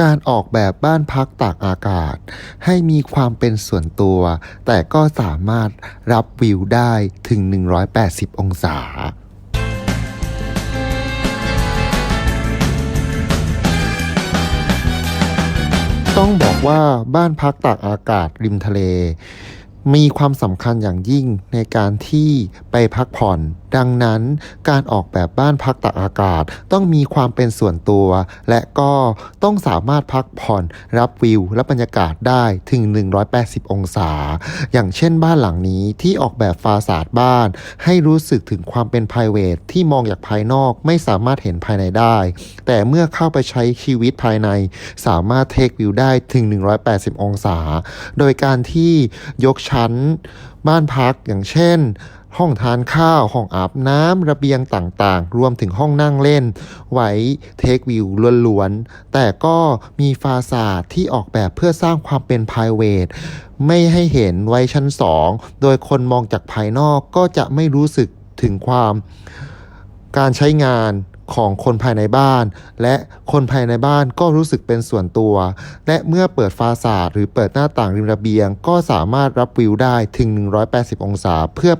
การออกแบบบ้านพักตากอากาศ ให้มีความเป็นส่วนตัว แต่ก็สามารถรับวิวได้ถึง 180 องศาต้องบอกว่าบ้านพักตากอากาศริมทะเล มีความสำคัญอย่างยิ่งในการที่ไปพักผ่อน ดังนั้นการออกแบบบ้านพักตากอากาศต้องมีความเป็นส่วนตัว และก็ต้องสามารถพักผ่อนรับวิว และบรรยากาศได้ถึง 180 องศา อย่างเช่นบ้านหลังนี้ที่ออกแบบฟาสาดบ้าน ให้รู้สึกถึงความเป็น p r i v a t ที่มองจากภายนอกไม่สามารถเห็นภายในได้ แต่เมื่อเข้าไปใช้ชีวิตภายใน สามารถเทควิวได้ถึง 180 องศา โดยการที่ยกชั้นบ้านพักอย่างเช่น ห้องทานข้าว ห้องอาบน้ำระเบียงต่างๆ รวมถึงห้องนั่งเล่น ไว้เทควิวล้วนๆ แต่ก็มีฟาสาดที่ออกแบบเพื่อสร้างความเป็น p r i v a t ไม่ให้เห็นไว้ชั้น2โดยคนมองจากภายนอกก็จะไม่รู้สึกถึงความการใช้งานของคนภายในบ้าน และคนภายในบ้านก็รู้สึกเป็นส่วนตัว และเมื่อเปิดฟาสาดหรือเปิดหน้าต่างริมระเบียง ก็สามารถรับวิวได้ถึง 180 องศาเพื่อ